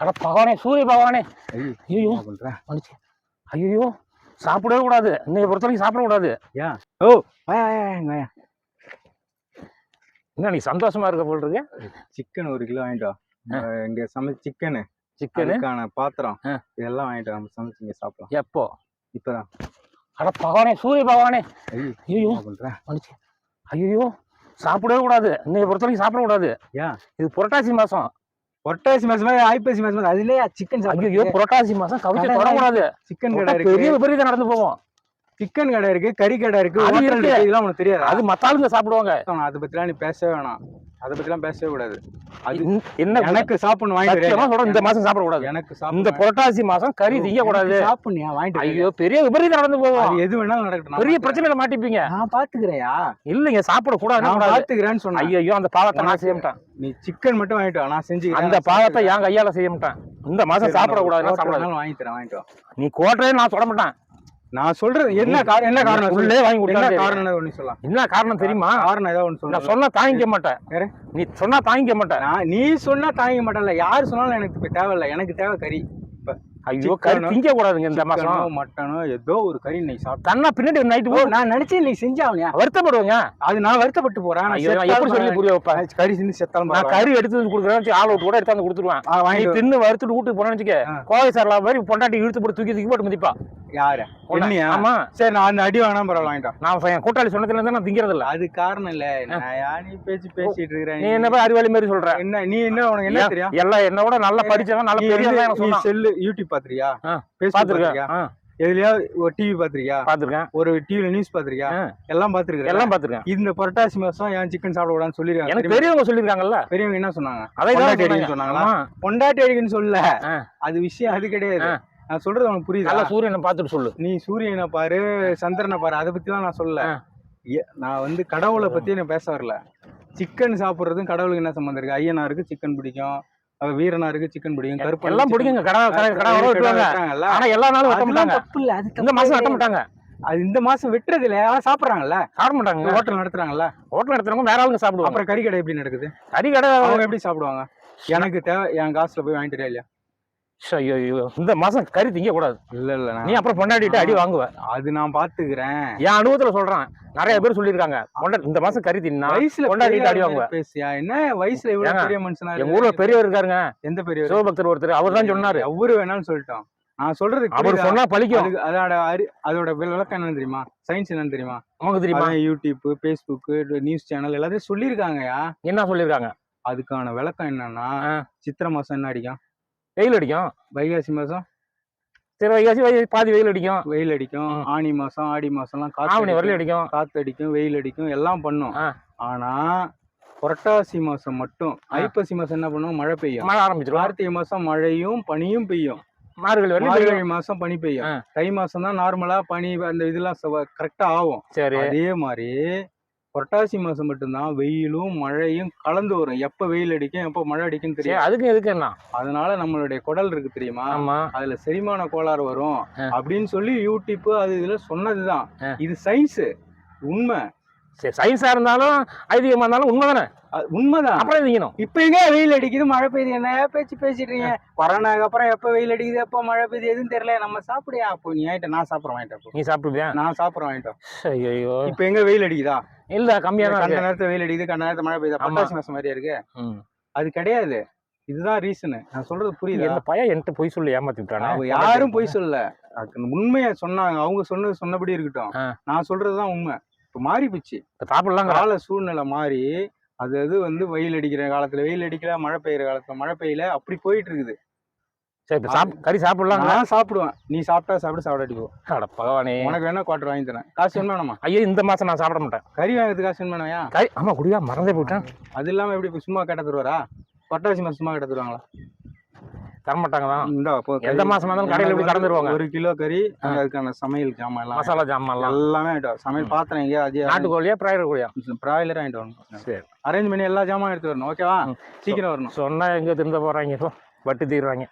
அட பகவானே சூரிய பகவானே. ஐயோ, மனுச்சு ஐயோ சாப்பிடவே கூடாது. இன்னைக்கு பொறுத்த வரைக்கும் சாப்பிடக்கூடாது ஏன் ஓ என்ன நீ சந்தோஷமா இருக்க போல் இருக்கு? சிக்கன் ஒரு கிலோ வாங்கிட்டு வா. இங்க சமைச்ச சிக்கனு சிக்கனு அதுக்கான பாத்திரம். இதெல்லாம் வாங்கிட்டு நம்ம சமைச்சு இங்க சாப்பிடலாம். எப்போ? இப்பதான். அட பகவானே சூரிய பகவானே. ஐயோ, பண்ற? மனுச்சு ஐயோ சாப்பிடவே கூடாது. இன்னைக்கு பொறுத்த வரைக்கும் சாப்பிடக்கூடாது ஏன் இது புரட்டாசி மாசம். பொட்டாசி மாசமா ஐப்பசி மாசமா அதுலயே சிக்கன் ஐயோ புரட்டாசி மாசம் கவிச்சு கடை தொடக்கூடாது. சிக்கன் கடை இருக்கு. பெரிய விபரீதம் நடந்து போவோம் சிக்கன் கடை இருக்கு கறி கடை. இருக்கு இதெல்லாம் உனக்கு தெரியாது. அது மத்தாளுங்க சாப்பிடுவாங்க. அதை பத்திலாம் நீ பேசவே வேணாம். அதை பத்திலாம் பேசவே கூடாது. அது என்ன எனக்கு சாப்பிடணும் வாங்கிட்டு? சொல்றேன் இந்த மாசம் சாப்பிடக்கூடாது. எனக்கு இந்த புரட்டாசி மாசம் கறி திங்க கூடாது சாப்பிடணும்யா வாங்கிட்டு? ஐயோ பெரிய விபரீதம் நடந்து அது எது வேணாலும் நடக்கட்டும். பெரிய. பிரச்சனையில மாட்டிப்பீங்க. நான் பாத்துக்கிறேயா இல்லைங்க சாப்பிட கூடாது நான் பாத்துக்கிறேன்னு சொன்னேன் ஐயோ அந்த பாவத்தை நான் செய்ய மாட்டேன். நீ சிக்கன் மட்டும் வாங்கிட்டு நான் செஞ்சு அந்த பாவத்தை என் கையால செய்ய மாட்டேன். இந்த மாசம் சாப்பிட கூடாது சாப்பிடாது. வாங்கி தரேன் வாங்கிட்டு வா. நீ கோட்டையே நான் சொல்ல மாட்டேன். நான் சொல்றது என்ன காரணம் என்ன காரணம். உள்ளே வாங்கி என்ன கொடுத்தா காரணம் ஒண்ணு சொல்லலாம். என்ன காரணம் தெரியுமா? காரணம் ஏதாவது ஒண்ணு நான் சொல்லலாம் சொன்னா தாங்கிக்க மாட்டேன்? நீ சொன்னா தாங்கிக்க மாட்டேன். நீ சொன்னா தாங்க மாட்டேன்ல. யார் சொன்னாலும் எனக்கு தேவையில்ல. எனக்கு தேவை கறி. ஐயோ கறி திங்க கூடாதுங்க இந்த மாசம். மட்டனோ ஏதோ ஒரு கறி நீ சாப்பிட்ட கண்ணா பின்னாடி நைட்டு ஓ நான் நினைச்சேன் நீ செஞ்சாவனியா வருத்தப்படுவேங்க. அது நான் வருத்தப்பட்டு போறேன் எப்படி சொல்லி. புரிய வைப்பேன்? கறி செஞ்சு செத்தாலும் நான். கறி எடுத்து வந்து கொடுக்குறேன் ஆள் அவுட் கூட எடுத்தாந்து கொடுத்துருவேன். ஆ, நீ வாங்கிட்டு வா. தின்னு வறுத்துட்டு வீட்டுக்கு போனேன்னு வச்சுக்க. கோவை சார்லா மாதிரி பொண்டாட்டி இழுத்து போட்டு தூக்கி தூக்கி போட்டு மிதிப்பா. யாரு? ஆமா. சரி நான் அந்த அடி வேணாம் பரவாயில்ல வாங்கிட்டோம் நான் என் கூட்டாளி சொன்னதுல இருந்து நான் திங்கிறது இல்ல அது காரணம் இல்ல. நான் நீ பேச்சு பேசிட்டு இருக்கிறேன் நீ என்ன அறிவாளி மாதிரி சொல்ற? என்ன நீ என்ன உனக்கு என்ன தெரியும்? எல்லாம் என்ன விட நல்லா படிச்சவன் நல்ல பெரிய செல்லு யூடியூப் பேஸ்புக் பாத்துருக்கேன். பாத்திரியா? ஆ, எதுலயா ஒரு டிவி பாத்திரியா? பாத்துருக்கேன். ஒரு டிவில நியூஸ் பாத்திரியா? ஆ. எல்லாம் பாத்துருக்கேன் எல்லாம் பாத்துருக்கேன். இந்த புரட்டாசி மாசம் ஏன் சிக்கன் சாப்பிட கூடாதுன்னு சொல்லிருக்காங்க. எனக்கு? பெரியவங்க சொல்லிருக்காங்கல்ல? பெரியவங்க என்ன சொன்னாங்க? பொண்டாட்டி அடிக்கன்னு சொன்னாங்களா? பொண்டாட்டி அடிக்கன்னு சொல்ல ஆ. அது விஷயம் அது கிடையாது. நான் சொல்றது உனக்கு புரியுதா? நல்லா சூரியனை பார்த்துட்டு சொல்லு. நீ சூரியனை பாரு சந்திரனை பாரு. அதை பத்திலாம் நான் சொல்லல. நான் வந்து கடவுளை பத்தி நான் பேச வரல. சிக்கன் சாப்பிடுறதும் கடவுளுக்கு என்ன சம்மந்தம் இருக்கு? ஐயனாருக்கு சிக்கன் பிடிக்கும். வீரனாருக்கு சிக்கன் பிடிக்கும் கருப்பு எல்லாம் பிடிக்குங்க. கடை கடை கடை வர வெட்டுவாங்க ஆனா எல்லா நாளும் வெட்ட மாட்டாங்க. தப்பு இல்ல. அது இந்த மாசம் வெட்ட மாட்டாங்க. அது இந்த மாசம் வெட்டுறது இல்ல யாரும் சாப்பிடுறாங்கல்ல? சாப்பிட மாட்டாங்க. ஹோட்டல் நடத்துறாங்கல்ல? ஹோட்டல் நடத்துறவங்க வேற ஆளுங்க சாப்பிடுவாங்க. அப்புறம் கறி கடை எப்படி நடக்குது? கறி கடை அவங்க எப்படி சாப்பிடுவாங்க? எனக்கு தேவை என் காசுல போய் வாங்கிட்டு இல்லையா? இந்த மாசம் கறி திங்க கூடாது இல்ல இல்ல நீ அப்புறம் பொண்டாடிட்டு அடி வாங்குவ. அது நான் பாத்துக்கிறேன். என் அனுபவத்துல சொல்றேன். நிறைய பேர் சொல்லியிருக்காங்க. பொண்டா இந்த மாசம் கறி தின்னா வயசுல கொண்டாடிட்டு அடி பெரிய வாங்குவ. பேசியா? என்ன? வயசுல இவ்வளவு பெரிய மனுஷனா எங்க ஊர்ல பெரியவர் இருக்காருங்க. எந்த பெரியவர்? சிவபக்தர் ஒருத்தர். அவர் தான் சொன்னாரு. எவரு வேணாலும் சொல்லிட்டோம். நான் சொல்றது அவர்? சொன்னா பழிக்கும். அதோட அதோட விளக்கம் என்னன்னு தெரியுமா? சயின்ஸ் என்னன்னு தெரியுமா? உங்களுக்கு தெரியுமா? யூடியூப் ஃபேஸ்புக் நியூஸ் சேனல் எல்லாத்தையும் சொல்லியிருக்காங்கயா என்ன சொல்லியிருக்காங்க? அதுக்கான விளக்கம் என்னன்னா. சித்திரை மாசம் என்ன அடிக்கும்? வெயில் அடிக்கும். வைகாசி மாசம். சரி வைகாசி வெயில் பாதி வெயில் அடிக்கும். வெயில் அடிக்கும். ஆனி மாசம் ஆடி ஆவணி காத்து வரல அடிக்கும், காத்து அடிக்கும் வெயில் அடிக்கும் எல்லாம் பண்ணும். ஆ. ஆனா புரட்டாசி மாசம் மட்டும். ஐப்பசி மாசம் என்ன பண்ணும் மழை பெய்யும். மழை ஆரம்பிச்சிருவா கார்த்திகை மாசம் மழையும் பனியும் பெய்யும். மார்கழி. மார்கழி மாசம் பனி பெய்யும். தை மாசம் தான் நார்மலா பனி அந்த இதெல்லாம் கரெக்டா ஆகும். சரி. அதே மாதிரி புரட்டாசி மாசம் மட்டும்தான் வெயிலும் மழையும் கலந்து வரும். எப்ப வெயில் அடிக்கும் எப்ப மழை அடிக்கும் சரி தெரியும் அதுக்கு எதுக்கு என்ன? அதனால நம்மளுடைய குடல் இருக்கு தெரியுமா? அதுல செரிமான கோளாறு வரும். அப்படின்னு சொல்லி யூடியூப் அது இதுல சொன்னதுதான். இது சயின்ஸ் உண்மை. சரி சயின்ஸா இருந்தாலும் ஐதீகமா இருந்தாலும் உண்மைதானே? அது உண்மைதான். அப்புறம் எதிக்கணும் இப்ப எங்க வெயில் அடிக்குது மழை பெய்யுது என்ன பேச்சு பேசிட்டு இருக்கீங்க? கொரோனாக்கு அப்புறம் எப்ப வெயில் அடிக்குது எப்ப மழை பெய்யுது எதுவும் தெரியல. நம்ம சாப்பிடியா அப்போ நீ ஆயிட்ட நான் சாப்பிடுறேன் வாங்கிட்டேன். நீ சாப்பிடுவியா? நான் சாப்பிடுறேன் வாங்கிட்டோம் ஐயோ இப்ப எங்க வெயில் அடிக்குதா? இல்ல கம்மியா தான் கண்ட நேரத்துல வெயில் அடிக்குது கண்ட நேரத்துல மழை பெய்யுதா. பட்டாசு மாசம் மாதிரியா இருக்கு. அது கிடையாது. இதுதான் ரீசனு நான் சொல்றது புரியுதா? இந்த பையன் என்கிட்ட பொய் சொல்லி ஏமாத்தி விட்டானே யாரும் போய் சொல்லல. உண்மையை சொன்னாங்க. அவங்க சொன்னது சொன்னபடி இருக்கட்டும். நான் சொல்றதுதான் உண்மை. இப்ப மாறி போச்சு இப்ப சாப்பிடலாம் கால சூழ்நிலை மாறி அது அது வந்து வெயில் அடிக்கிற காலத்துல வெயில் அடிக்கல மழை பெய்யுற காலத்துல மழை பெய்யல அப்படி போயிட்டு இருக்குது சரி இப்ப சாப் கறி சாப்பிடலாம் நான் சாப்பிடுவேன். நீ சாப்பிட்டா சாப்பிட்டு சாப்பிடாட்டி போ. அட பகவானே. உனக்கு வேணா குவார்டர் வாங்கி தரேன். காசு வேணுமா ஐயோ இந்த மாசம் நான் சாப்பிட மாட்டேன். கறி வாங்குறதுக்கு காசு வேணுமாயா கறி ஆமா குடியா மறந்தே போயிட்டேன். அது இல்லாம எப்படி சும்மா கேட்ட தருவாரா? பட்டாசி மாசம் சும்மா கேட்ட தருவாங்களா? தர மாட்டாங்க தான். இந்தா. எந்த மாசமா இருந்தாலும் கடையில வந்து கடந்துருவாங்க. ஒரு கிலோ கறி அதுக்கான சமையல் ஜாமான் எல்லாம். மசாலா ஜாமான்லாம் எல்லாமே. ஆயிட்டோம் சமையல் பாத்திரம் எங்கேயா அதே நாட்டுக்கோழியா பிராய்லர் கோழியா பிராய்லர் வாங்கிட்டு வரணும். சரி. அரேஞ்ச் பண்ணி எல்லா ஜாமான் எடுத்து வரணும். ஓகேவா. சீக்கிரம் வரணும். சொன்னா எங்க திருந்த போறாங்க? இப்போ வட்டி தீர்றாங்க